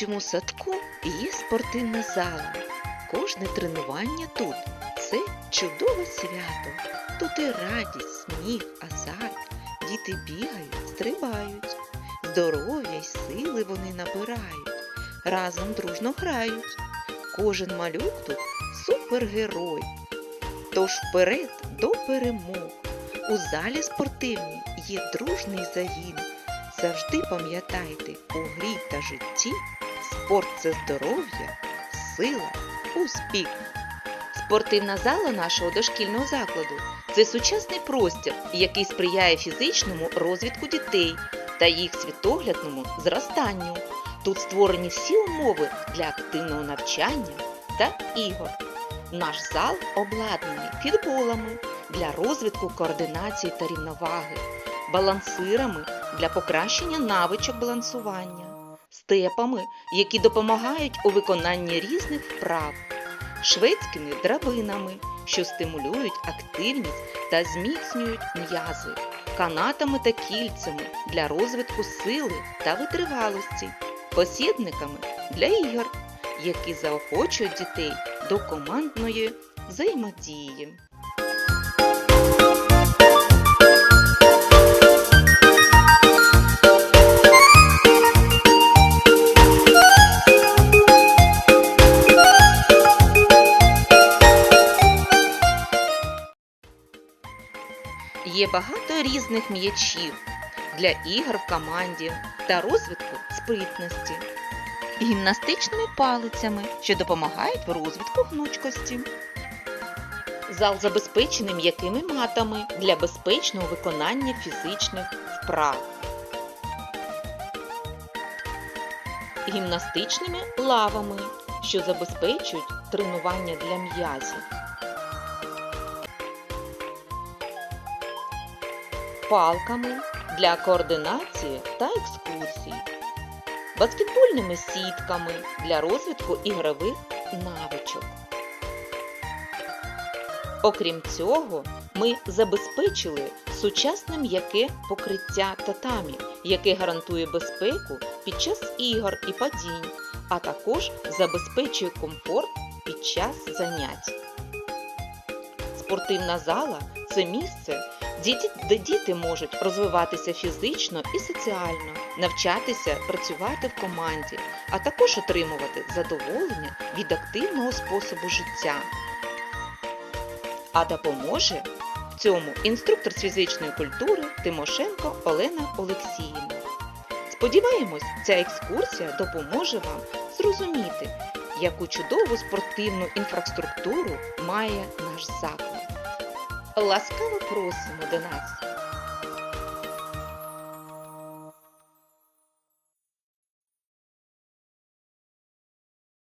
дитячому садку є спортивна зала. Кожне тренування тут це чудове свято. Тут і радість, сміх, азарт. Діти бігають, стрибають. Здоров'я й сили вони набирають, разом дружно грають. Кожен малюк тут супергерой. Тож вперед до перемог. У залі спортивній є дружний загін. Завжди пам'ятайте, у грі та житті спорт це здоров'я, сила, успіх. Спортивна зала нашого дошкільного закладу це сучасний простір, який сприяє фізичному розвитку дітей та їх світоглядному зростанню. Тут створені всі умови для активного навчання та ігор. Наш зал обладнаний фітболами для розвитку координації та рівноваги, балансирами для покращення навичок балансування, степами, які допомагають у виконанні різних вправ, шведськими драбинами, що стимулюють активність та зміцнюють м'язи, канатами та кільцями для розвитку сили та витривалості, посібниками для ігор, які заохочують дітей до командної взаємодії. Є багато різних м'ячів для ігор в команді та розвитку спритності, гімнастичними палицями, що допомагають в розвитку гнучкості. Зал забезпечений м'якими матами для безпечного виконання фізичних вправ. Гімнастичними лавами, що забезпечують тренування для м'язів. Палками для координації та екскурсій, баскетбольними сітками для розвитку ігрових навичок. Окрім цього, ми забезпечили сучасне м'яке покриття татамі, яке гарантує безпеку під час ігор і падінь, а також забезпечує комфорт під час занять. Спортивна зала це місце, де діти можуть розвиватися фізично і соціально, навчатися працювати в команді, а також отримувати задоволення від активного способу життя. А допоможе в цьому інструктор з фізичної культури Тимошенко Олена Олексіївна. Сподіваємось, ця екскурсія допоможе вам зрозуміти, яку чудову спортивну інфраструктуру має наш заклад. Ласкаво просимо до нас